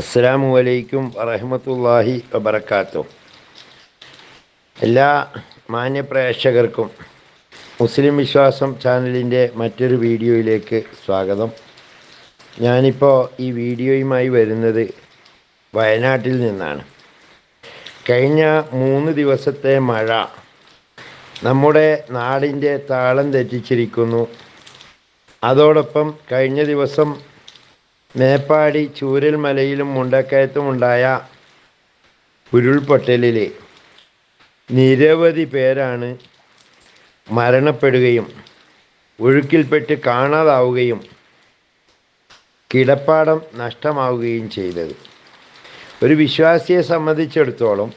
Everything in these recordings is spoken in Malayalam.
അസ്സാം വലൈക്കും വറഹമത്തല്ലാഹി വബർക്കാത്തു എല്ലാ മാന്യപ്രേക്ഷകർക്കും മുസ്ലിം വിശ്വാസം ചാനലിന്റെ മറ്റൊരു വീഡിയോയിലേക്ക് സ്വാഗതം. ഞാനിപ്പോൾ ഈ വീഡിയോയുമായി വരുന്നത് വയനാട്ടിൽ നിന്നാണ്. കഴിഞ്ഞ മൂന്ന് ദിവസത്തെ മഴ നമ്മുടെ നാടിന്റെ താളം തെറ്റിച്ചിരിക്കുന്നു. അതോടൊപ്പം കഴിഞ്ഞ ദിവസം മേപ്പാടി ചൂരൽമലയിലും മുണ്ടക്കയത്തുമുണ്ടായ ഉരുൾപൊട്ടലിൽ നിരവധി പേരാണ് മരണപ്പെടുകയും ഒഴുക്കിൽപ്പെട്ട് കാണാതാവുകയും കിടപ്പാടം നഷ്ടമാവുകയും ചെയ്തത്. ഒരു വിശ്വാസിയെ സംബന്ധിച്ചിടത്തോളം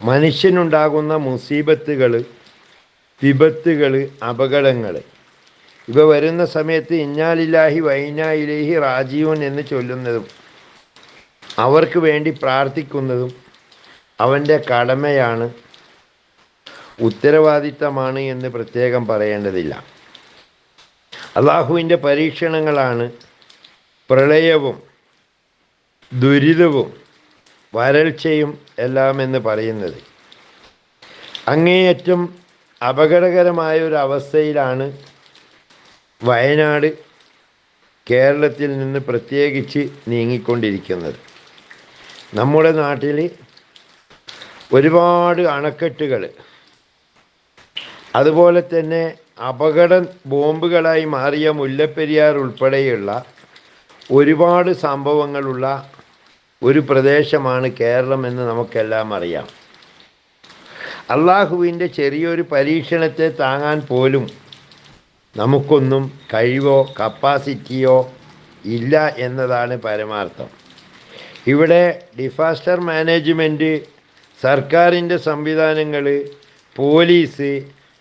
മനുഷ്യനുണ്ടാകുന്ന മുസീബത്തുകൾ വിപത്തുകൾ അപകടങ്ങൾ ഇവ വരുന്ന സമയത്ത് ഇന്നാലില്ലാഹി വൈനായിലേഹി റാജീവൻ എന്ന് ചൊല്ലുന്നതും അവർക്ക് വേണ്ടി പ്രാർത്ഥിക്കുന്നതും അവന്റെ കടമയാണ്. ഉത്തരവാദിത്തമാണ് എന്ന് പ്രത്യേകം പറയേണ്ടതില്ല. അള്ളാഹുവിന്റെ പരീക്ഷണങ്ങളാണ് പ്രളയവും ദുരിതവും വരൾച്ചയും എല്ലാം എന്ന് പറയുന്നത്. അങ്ങേയറ്റം അപകടകരമായ ഒരു അവസ്ഥയിലാണ് വയനാട് കേരളത്തിൽ നിന്ന് പ്രത്യേകിച്ച് നീങ്ങിക്കൊണ്ടിരിക്കുന്നത്. നമ്മുടെ നാട്ടിൽ ഒരുപാട് അണക്കെട്ടുകൾ അതുപോലെ തന്നെ അപകട ബോംബുകളായി മാറിയ മുല്ലപ്പെരിയാർ ഉൾപ്പെടെയുള്ള ഒരുപാട് സംഭവങ്ങളുള്ള ഒരു പ്രദേശമാണ് കേരളം എന്ന് നമുക്കെല്ലാം അറിയാം. അള്ളാഹുവിന്റെ ചെറിയൊരു പരീക്ഷണത്തെ താങ്ങാൻ പോലും നമുക്കൊന്നും കഴിവോ കപ്പാസിറ്റിയോ ഇല്ല എന്നതാണ് പരമാർത്ഥം. ഇവിടെ ഡിസാസ്റ്റർ മാനേജ്മെന്റ് സർക്കാരിന്റെ സംവിധാനങ്ങൾ പോലീസ്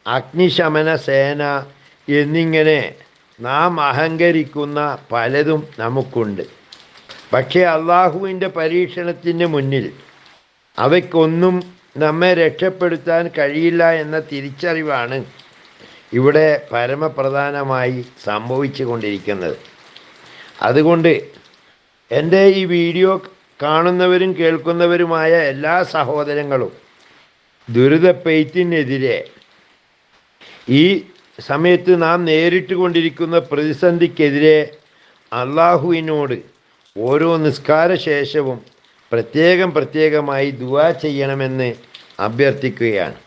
അഗ്നിശമന സേന എന്നിങ്ങനെ നാം അഹങ്കരിക്കുന്ന പലതും നമുക്കുണ്ട്. പക്ഷേ അള്ളാഹുവിന്റെ പരീക്ഷണത്തിന് മുന്നിൽ അവയ്ക്കൊന്നും നമ്മെ രക്ഷപ്പെടുത്താൻ കഴിയില്ല എന്ന തിരിച്ചറിവാണ് ഇവിടെ പരമപ്രധാനമായി സംഭവിച്ചു കൊണ്ടിരിക്കുന്നത് അതുകൊണ്ട് എന്റെ ഈ വീഡിയോ കാണുന്നവരും കേൾക്കുന്നവരുമായ എല്ലാ സഹോദരങ്ങളും ദുരിതപ്പെയ്ത്തിനെതിരെ ഈ സമയത്ത് നാം നേരിട്ട് കൊണ്ടിരിക്കുന്ന പ്രതിസന്ധിക്കെതിരെ അള്ളാഹുവിനോട് ഓരോ നിസ്കാര ശേഷവും പ്രത്യേകം പ്രത്യേകമായി ദുവാ ചെയ്യണമെന്ന് അഭ്യർത്ഥിക്കുകയാണ്.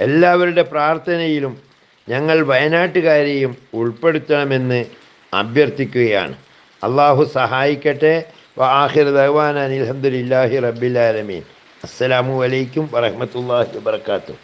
എല്ലാവരുടെ പ്രാർത്ഥനയിലും ഞങ്ങൾ വയനാട്ടുകാരെയും ഉൾപ്പെടുത്തണമെന്ന് അഭ്യർത്ഥിക്കുകയാണ്. അള്ളാഹു സഹായിക്കട്ടെ. വാഹിർ ദഹ്വാൻ അനിൽഹമുല്ലാഹി റബ്ബിലാലമീൻ അസ്സലാമു അലൈക്കും വറഹമത്തല്ലാഹി വാത്തു